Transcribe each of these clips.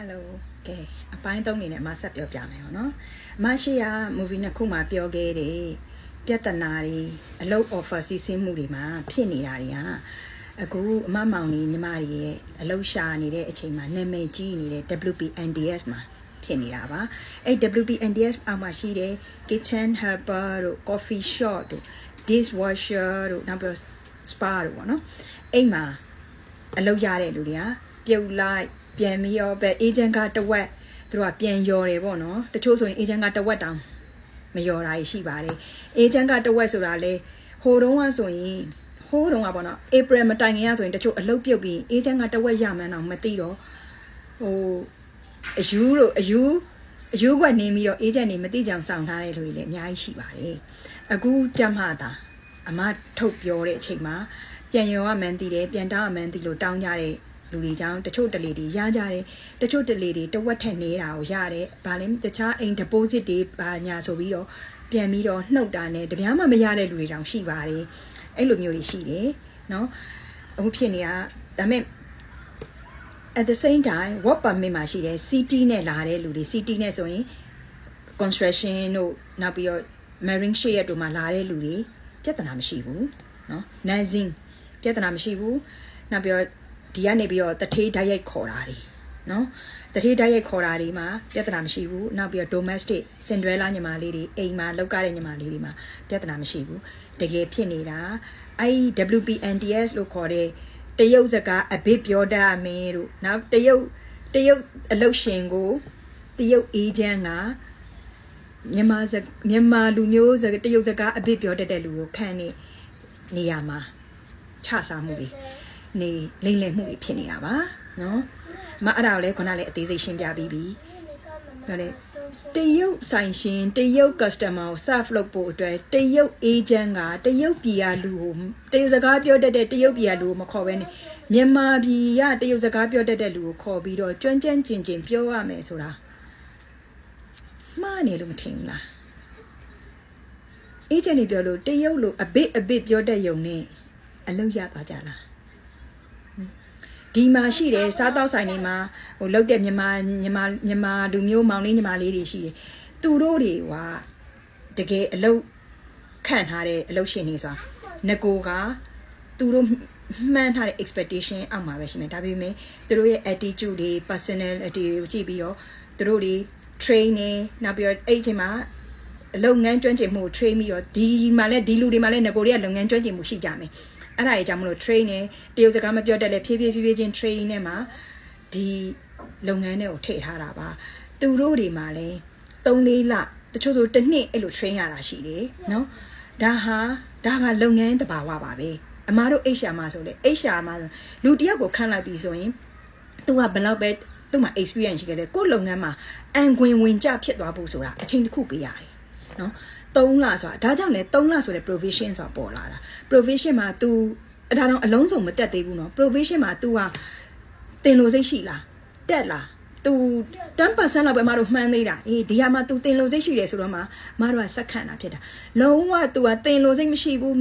Hello ကဲအပိုင်းသုံးနေနဲ့အမဆက်ပြောပြမယ်ပေါ့နော်အမရှိက movie နှစ်ခုမှာပြောခဲ့တဲ့ပြဿနာတွေအလုပ် offer စီးဆင်းမှုတွေမှာဖြစ်နေတာတွေကအခုအမမောင်လေးညီမတွေရဲ့အလုပ်ရှာနေတဲ့အချိန်မှာနာမည်ကြီးနေတဲ့ WPNDS မှာဖြစ်နေတာပါအဲ့ WPNDS အောက်မှာရှိတဲ့ kitchen helper တို့ coffee shop တို့ dishwasher တို့နောက်ပြီး spa တို့ပေါ့နော်အဲ့မှာအလုပ်ရတဲ့လူတွေကပြုတ်လိုက် ပြန်ပြီးတော့ပဲ agent ကတဝက်သူတို့ကပြန်ယော်တယ်ပေါ့နော်တချို့ဆိုရင် agent ကတဝက်တောင်မယော်တာရှိပါတယ် agent ကတဝက်ဆိုတာလေဟိုတုန်းကဆိုရင်ဟိုတုန်းကပေါ့နော် April မတိုင်ခင်ကဆိုရင်တချို့အလုပ်ပြုတ်ပြီး agent ကတဝက်ရမှန်းတော့မသိတော့ဟိုအယူလို့အယူအယူကနေပြီးတော့ agent တွေမသိကြအောင်စောင့်ထားတဲ့လူတွေလည်းအများကြီးရှိပါတယ်အခုကြမ်းမှသာအမထုတ်ပြောတဲ့အချိန်မှာပြန်ရောရမှန်းသိတယ်ပြန်တောင်းရမှန်းသိလို့တောင်းကြတဲ့ လူတွေကြောင့်တချို့တလေတွေရကြတယ်တချို့တလေတွေတဝက်ထက်နေတာကိုရတယ်ဗာလဲတခြားအိမ် deposit တွေပါညာဆိုပြီးတော့ပြန်ပြီးတော့နှုတ်တာနဲ့တပြားမှမရတဲ့လူတွေတောင်ရှိပါတယ်အဲ့လိုမျိုးတွေရှိတယ်เนาะအခုဖြစ်နေတာဒါပေမဲ့ at the same time work permit မှာရှိတယ် CT နဲ့လာတဲ့လူတွေ CT နဲ့ဆိုရင် construction တို့နောက်ပြီးတော့ marine share တို့မှာလာတဲ့လူတွေပြဿနာမရှိဘူးเนาะ nursing ပြဿနာမရှိဘူးနောက်ပြီးတော့ ဒီကနေပြီးတော့တထေးဓာတ်ရိုက်ခေါ်တာတွေနော်တထေးဓာတ်ရိုက်ခေါ်တာတွေမှာပြဿနာမရှိဘူးနောက်ပြီးတော့ domestic Cinderella ညီမလေးတွေအိမ်မှာလောက်ကြတဲ့ညီမလေးတွေမှာပြဿနာမရှိဘူးတကယ်ဖြစ်နေတာအဲ့ WPNDS လို့ခေါ်တဲ့တရုတ်စကားအဘစ်ပြောတတ်မယ်တို့နောက်တရုတ်တရုတ်အလုတ်ရှင်ကိုတရုတ်အေဂျင့်ကမြန်မာစမြန်မာလူမျိုးစတရုတ်စကားအဘစ်ပြောတတ်တဲ့လူကိုခန့်နေနေရမှာချစားမှုတွေ နေလိမ့်လည်မှုတွေဖြစ်နေတာပါနော်အမအဲ့ဒါကိုလည်းခုနလည်းအသေးစိတ်ရှင်းပြပြီးပြီပြောလေတရုတ်ဆိုင်ရှင်တရုတ် customer ကို serve လုပ်ဖို့အတွက်တရုတ် agent ကတရုတ်ပြည်ကလူကိုတရုတ်စကားပြောတတ်တဲ့တရုတ်ပြည်ကလူကိုမခေါ်ဘဲနဲ့မြန်မာပြည်ကတရုတ်စကားပြောတတ်တဲ့လူကိုခေါ်ပြီးတော့ကျွမ်းကျန်းကျင်ကျင်ပြောရမယ်ဆိုတာမှားနေလို့မထင်ဘူးလား agent တွေပြောလို့တရုတ်လိုအဘစ်အဘစ်ပြောတတ်ယုံနဲ့အလုပ်ရသွားကြလား ဒီမှာရှိတယ်စားတော့ဆိုင်တွေမှာဟိုလောက်တဲ့မြန်မာမြန်မာမြန်မာလူမျိုးမောင်လေးညီမလေးတွေရှိတယ်သူတို့တွေကတကယ်အလုပ်ခန့်ထားတဲ့အလုပ်ရှင်တွေဆိုတာငကိုကသူတို့မှန်းထားတဲ့ expectation အောက်မှာပဲရှိမယ်ဒါပေမဲ့သူတို့ရဲ့ attitude တွေ personality တွေကိုကြည့်ပြီးတော့သူတို့တွေ training နောက်ပြီးတော့အဲ့ဒီမှာလုပ်ငန်းကျွမ်းကျင်မှုကို train ပြီးတော့ဒီမှာလည်းဒီလူတွေမှာလည်းငကိုတွေကလုပ်ငန်းကျွမ်းကျင်မှုရှိကြမယ် အဲ့ဒါကြီးကြောင့်မလို့ train နဲ့တရုတ်စကားမပြောတတ်လဲဖြည်းဖြည်းဖြည်းဖြည်းချင်း train နဲ့မှာဒီလုပ်ငန်းတွေကိုထည့်ထားတာပါသူတို့တွေမှာလဲ3-4လတချို့ဆိုတစ်နှစ်အဲ့လို train ရတာရှိတယ်နော်ဒါဟာဒါကလုပ်ငန်းတဘာဝပါပဲအမားတို့ HR မှာဆိုလေ HR မှာဆိုလူတယောက်ကိုခန့်လိုက်ပြီဆိုရင်သူကဘယ်လောက်ပဲသူ့မှာ experience ရှိခဲ့တယ်ကိုယ့်လုပ်ငန်းမှာအန်ခွင်ဝင်ကြဖြစ်သွားဖို့ဆိုတာအချိန်တစ်ခုပေးရတယ် နော်3လဆိုတာဒါကြောင့်လေ3လဆိုတဲ့ provision ဆိုတာပေါ်လာတာ provision မှာ तू ဒါတော့အလုံးစုံမတက်သေးဘူးနော် provision မှာ तू ဟာတင်လို့စိတ်ရှိလားတက်လား သူ10%လောက်ပဲမတို့မှန်းသေးတာအေးဒီဟာမှာ तू တင်လို့စိတ်ရှိတယ်ဆိုတော့မှမတို့ကစက္ကန့်တာဖြစ်တာလုံးဝ तू ကတင်လို့စိတ်မရှိဘူး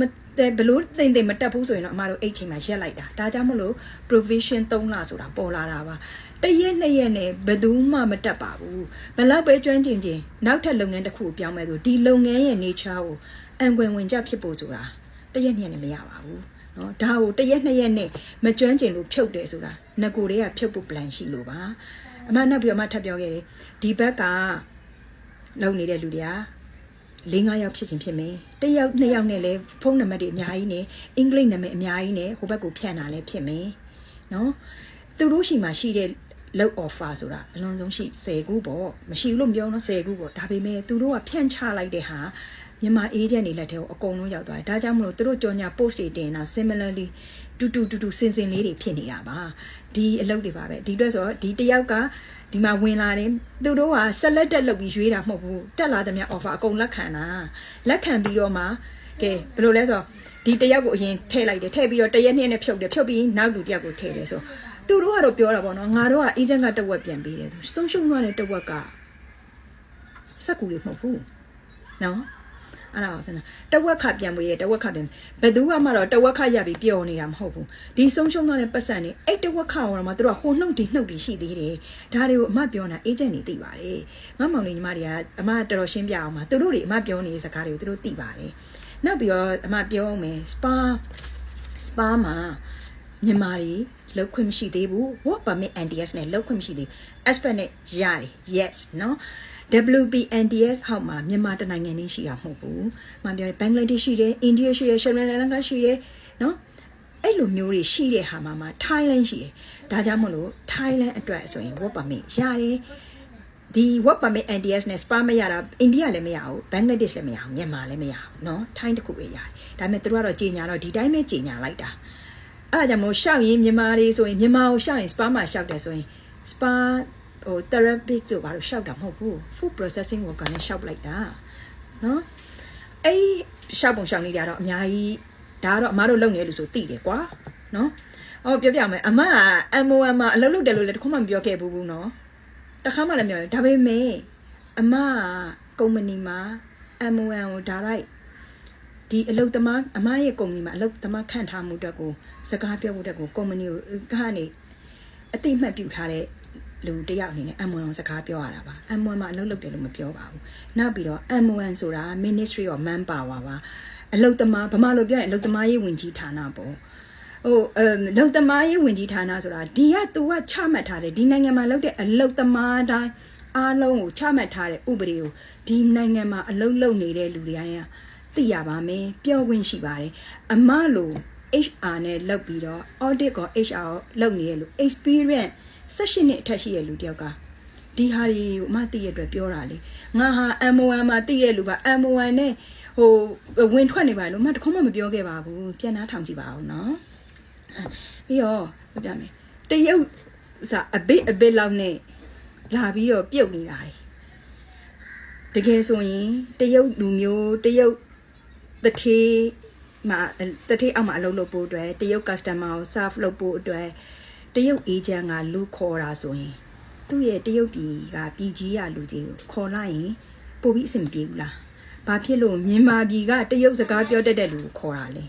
ဘလို့တင်တင်မတက်ဘူးဆိုရင်တော့အမတို့အဲ့ချိန်မှာရက်လိုက်တာဒါကြောင့်မလို့ provision 3လဆိုတာပေါ်လာတာပါတရက်နှစ်ရက်နဲ့ဘယ်သူမှမတက်ပါဘူးဘလောက်ပဲကျွမ်းကျင်ကျင်နောက်ထပ်လုပ်ငန်းတစ်ခုကိုပြောင်းမယ်ဆိုဒီလုပ်ငန်းရဲ့ nature ကိုအံွယ်ဝင်ကြဖြစ်ဖို့ဆိုတာတရက်နှစ်ရက်နဲ့မရပါဘူးနော်ဒါကိုတရက်နှစ်ရက်နဲ့မကျွမ်းကျင်လို့ဖြုတ်တယ်ဆိုတာငကိုတွေကဖြုတ်ဖို့ plan ရှိလို့ပါ အမနောက်ပြီးတော့မှထပ်ပြောခဲ့တယ်ဒီဘက်ကလုံနေတဲ့လူတွေက၄၅ယောက်ဖြစ်ချင်းဖြစ်မယ်တယောက်နှစ်ယောက်နဲ့လည်းဖုန်းနံပါတ်တွေအများကြီးနဲ့အင်္ဂလိပ်နာမည်အများကြီးနဲ့ဟိုဘက်ကိုဖြန့်တာလည်းဖြစ်မယ်နော်သူတို့ရှိမှရှိတဲ့လောက် offer ဆိုတာအလွန်ဆုံးရှိ10ခုပေါ့မရှိဘူးလို့ပြောတော့10ခုပေါ့ဒါပေမဲ့သူတို့ကဖြန့်ချလိုက်တဲ့ဟာ မြန်မာ agent တွေလက်ထဲကိုအကုန်လုံးရောက်သွားတယ်ဒါကြောင့်မလို့သူတို့ကြော်ညာ post တွေတင်တာ similarly တူတူတူတူစင်စင်လေးတွေဖြစ်နေတာပါဒီအလုပ်တွေပါပဲဒီအတွက်ဆိုဒီတယောက်ကဒီမှာဝင်လာတယ်သူတို့က selected လုပ်ပြီးရွေးတာမဟုတ်ဘူးတက်လာတဲ့မြ offer အကုန်လက်ခံတာလက်ခံပြီးတော့မှကဲဘယ်လိုလဲဆိုတော့ဒီတယောက်ကိုအရင်ထည့်လိုက်တယ်ထည့်ပြီးတော့တရက်နှစ်နဲ့ဖြုတ်တယ်ဖြုတ်ပြီးနောက်လူတယောက်ကိုထည့်တယ်ဆိုသူတို့ကတော့ပြောတာပေါ့နော်ငါတို့က agent ကတဝက်ပြန်ပေးတယ်သူဆုံးရှုံးသွားတဲ့တဝက်ကစက်ကူတွေမဟုတ်ဘူးနော် အဲ့ဒါကိုစဉ်းစားတဝက်ခပြန်မွေးရတဝက်ခပြန်ဘယ်သူမှတော့တဝက်ခရပြီးပျော်နေတာမဟုတ်ဘူးဒီဆုံးရှုံးသွားတဲ့ပတ်စံနေအဲ့တဝက်ခကတော့မှသူတို့ကဟိုနှုတ်ဒီနှုတ်ဒီရှိသေးတယ်ဒါတွေကိုအမပြောနေတာအေဂျင့်တွေသိပါတယ်ငါမောင်လေးညီမတွေကအမတော်တော်ရှင်းပြအောင်ပါသူတို့တွေအမပြောနေတဲ့စကားတွေကိုသူတို့သိပါတယ်နောက်ပြီးတော့အမပြောအောင်မယ်စပါစပါမှာမြန်မာတွေလောက်ခွင့်မရှိသေးဘူး work permit NDS နဲ့လောက်ခွင့်မရှိသေးဘူး aspect နဲ့ရတယ် yes เนาะ WPNDS ဟောက်မှာမြန်မာတနိုင်ငံနေရှိတာမဟုတ်ဘူး။မှန်ပြောတယ်ဘင်္ဂလားဒေ့ရှ်ရှိတယ်၊အိန္ဒိယရှိတယ်၊ရှရီလန်ကာရှိတယ်နော်။အဲ့လိုမျိုးတွေရှိတဲ့ဟာမှာမှာထိုင်းလန်ရှိတယ်။ဒါကြောင့်မလို့ထိုင်းလန်အတွက်ဆိုရင် work permit ရတယ်။ဒီ work permit NDS နဲ့ spa မရတာအိန္ဒိယလည်းမရဘူးဘင်္ဂလားဒေ့ရှ်လည်းမရဘူးမြန်မာလည်းမရဘူးเนาะထိုင်းတခုပဲရတယ်။ဒါပေမဲ့သူတို့ကတော့ကြီးညာတော့ဒီတိုင်းပဲကြီးညာလိုက်တာ။အဲ့ဒါကြောင့်မို့ရှောက်ရင်မြန်မာတွေဆိုရင်မြန်မာကိုရှောက်ရင် spa မှာရှောက်တယ်ဆိုရင် spa ဟို therapy တို့ဘာလို့ရှောက်တာမဟုတ်ဘူး food processing worker နဲ့ရှောက်လိုက်တာနော်အဲ့ရှောက်ပုံရှောက်နေကြတော့အများကြီးဒါကတော့အမားတို့လုပ်နေလို့ဆိုသိတယ်ကွာနော်ဟောပြောပြမယ်အမက MOM မှာအလုပ်လုပ်တယ်လို့လည်းတခုမှမပြောခဲ့ဘူးဘူးနော်တခါမှလည်းမပြောဘူးဒါပေမဲ့အမကကုမ္ပဏီမှာ MOM ကိုဒါလိုက်ဒီအလုပ်သမားအမရဲ့ကုမ္ပဏီမှာအလုပ်သမားခန့်ထားမှုအတွက်ကိုစကားပြောမှုအတွက်ကိုကုမ္ပဏီကိုကနေအတိအမှတ်ပြုထားတဲ့ လူတယောက်အနေနဲ့ M1 စကားပြောရတာပါ M1 မှာအလုပ်လုပ်တယ်လို့မပြောပါဘူးနောက်ပြီးတော့ M1 ဆိုတာ Ministry of Manpower ပါအလုပ်သမားဗမာလိုပြောရင်အလုပ်သမားရေးဝန်ကြီးဌာနပေါ့ဟိုအမ်လုံသမားရေးဝန်ကြီးဌာနဆိုတာဒီကသူကချမှတ်ထားတယ်ဒီနိုင်ငံမှာလုပ်တဲ့အလုပ်သမားတိုင်းအားလုံးကိုချမှတ်ထားတဲ့ဥပဒေကိုဒီနိုင်ငံမှာအလုပ်လုပ်နေတဲ့လူတွေအရင်သိရပါမယ်ပြောခွင့်ရှိပါတယ်အမလို HR နဲ့လုပ်ပြီးတော့ audit ကို HR လုပ်နေရလို့ experience 16နှစ်အထက်ရှိတဲ့လူတယောက်ကဒီဟာကြီးကိုအမသိရတဲ့အတွက်ပြောတာလေငါဟာ M1 မှာသိရလူပါ M1 နဲ့ဟိုဝင်ထွက်နေပါလို့အမတခုမှမပြောခဲ့ပါဘူးပြန်နှားထောင်ကြည့်ပါအောင်နော်ပြီးတော့ပြောပြမယ်တရုတ်စာအဘိအဘိလောက်နဲ့လာပြီးတော့ပြုတ်နေတာတကယ်ဆိုရင်တရုတ်လူမျိုးတရုတ်တထေးမှာတထေးအောက်မှာအလုပ်လုပ်ဖို့အတွက်တရုတ် customer ကို serve လုပ်ဖို့အတွက် တရုတ်အေဂျင့်ကလူခေါ်တာဆိုရင်သူ့ရဲ့တရုတ်ပြည်ကပြည်ကြီးရလူကြီးကိုခေါ်လိုက်ရင်ပို့ပြီးအဆင်ပြေဘူးလားဘာဖြစ်လို့မြန်မာပြည်ကတရုတ်စကားပြောတတ်တဲ့လူကိုခေါ်တာလဲ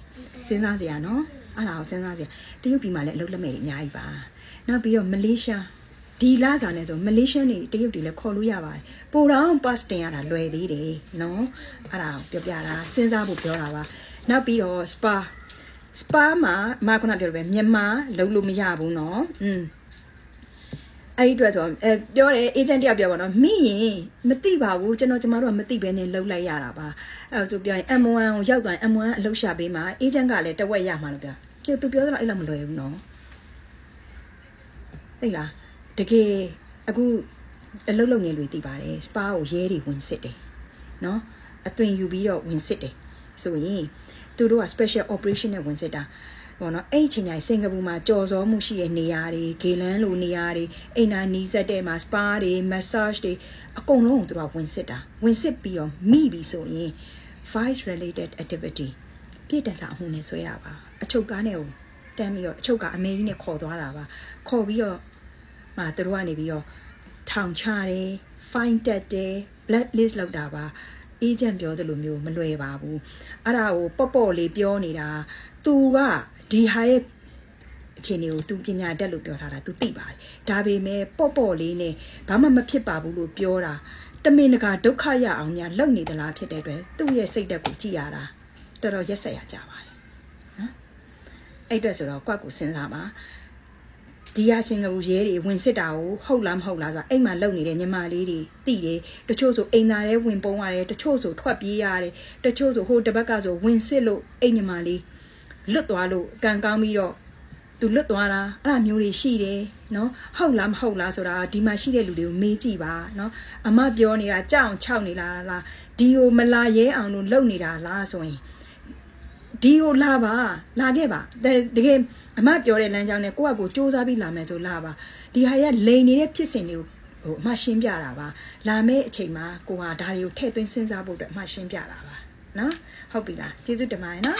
စဉ်းစားစရာနော်အဲ့ဒါကိုစဉ်းစားစရာတရုတ်ပြည်မှာလည်းအလုပ်လက်မဲ့အများကြီးပါနောက်ပြီးတော့မလေးရှားဒီလာစာနဲ့ဆိုမလေးရှားနေတရုတ်တွေလည်းခေါ်လို့ရပါတယ်ပိုတော့ pass တင်ရတာလွယ်သေးတယ်နော်အဲ့ဒါကိုပြောပြတာစဉ်းစားဖို့ပြောတာပါနောက်ပြီးတော့ spa စပါမှာမခုနပြောတယ်ပဲမြန်မာလုံးလို့မရဘူးเนาะอืมအဲ့ဒီအတွက်ဆိုအဲပြောတယ်အေဂျင့်တယောက်ပြောပါတော့မိရင်မသိပါဘူးကျွန်တော်ကျမတို့ကမသိဘဲနဲ့လှုပ်လိုက်ရတာပါအဲ့ဆိုပြောရင် M1 ကိုရောက်သွားရင် M1 အလုပ်ရှာပေးမှာအေဂျင့်ကလည်းတဝက်ရမှာလို့ပြောပြသူပြောသလောက်အဲ့လောက်မလွယ်ဘူးเนาะသိလားတကယ်အခုအလုပ်လုပ်နေလူသိပါတယ်စပါကိုရဲတွေဝင်စစ်တယ်เนาะအသွင်ယူပြီးတော့ဝင်စစ်တယ်ဆိုရင် သူတို့က special operation နဲ့ဝင်စစ်တာပေါ့နော်အဲ့ဒီချိန်တိုင်းစင်ကာပူမှာကြော်စောမှုရှိတဲ့နေရာတွေဂေလန်လိုနေရာတွေအိမ်နာနီးစက်တဲ့မှာ spa တွေ massage တွေအကုန်လုံးကိုသူတို့ကဝင်စစ်တာဝင်စစ်ပြီးတော့မိပြီဆိုရင် vice related activity ပြည့်တန်စာအမှုနဲ့ဆွဲတာပါအချုပ်ကားနဲ့ကိုတန်းပြီးတော့အချုပ်ကားအမေကြီးနဲ့ခေါ်သွားတာပါခေါ်ပြီးတော့မှသူတို့ကနေပြီးတော့ထောင်ချတယ် fine တက်တယ် blacklist လောက်တာပါ အေဂျင့်ပြောသလိုမျိုးမလွယ်ပါဘူးအဲ့ဒါကိုပေါ့ပေါ့လေးပြောနေတာ तू ကဒီဟာရဲ့အခြေအနေကို तू ပညာတတ်လို့ပြောထားတာ तू သိပါတယ်ဒါပေမဲ့ပေါ့ပေါ့လေးနဲ့ဘာမှမဖြစ်ပါဘူးလို့ပြောတာတမင်တကာဒုက္ခရအောင်ညာလုပ်နေသလားဖြစ်တဲ့အတွက်သူ့ရဲ့စိတ်ဓာတ်ကိုကြည့်ရတာတော်တော်ရက်ဆက်ရကြပါတယ်နော်အဲ့အတွက်ဆိုတော့ကွက်ကိုစဉ်းစားပါ ဒီဟာစင်ကာပူရဲတွေဝင်စစ်တာကိုဟုတ်လားမဟုတ်လားဆိုတာအိမ်မှာလုံနေတဲ့ညီမလေးတွေသိတယ်တချို့ဆိုအိမ်သားတွေဝင်ပုံရတယ်တချို့ဆိုထွက်ပြေးရတယ်တချို့ဆိုဟိုတပတ်ကဆိုဝင်စစ်လို့အိမ်ညီမလေးလွတ်သွားလို့ကံကောင်းပြီးတော့သူလွတ်သွားတာအဲ့ဒါမျိုးတွေရှိတယ်နော်ဟုတ်လားမဟုတ်လားဆိုတာဒီမှာရှိတဲ့လူတွေကိုမေးကြည့်ပါနော်အမပြောနေတာကြောက်ချောက်နေလားလားဒီကိုမလာရဲအောင်လို့လုပ်နေတာလားဆိုရင် ဒီကိုလာပါလာခဲ့ပါတကယ်အမပြောတဲ့လမ်းကြောင်းနဲ့ကိုယ့်အကိုစူးစမ်းပြီးလာမယ်ဆိုလာပါဒီဟာရလိန်နေတဲ့ဖြစ်စဉ်တွေကိုဟိုအမရှင်းပြတာပါလာမယ့်အချိန်မှာကိုဟာဒါတွေကိုထည့်သွင်းစဉ်းစားဖို့အတွက်အမရှင်းပြတာပါနော်ဟုတ်ပြီလားကျေးဇူးတင်ပါတယ်နော်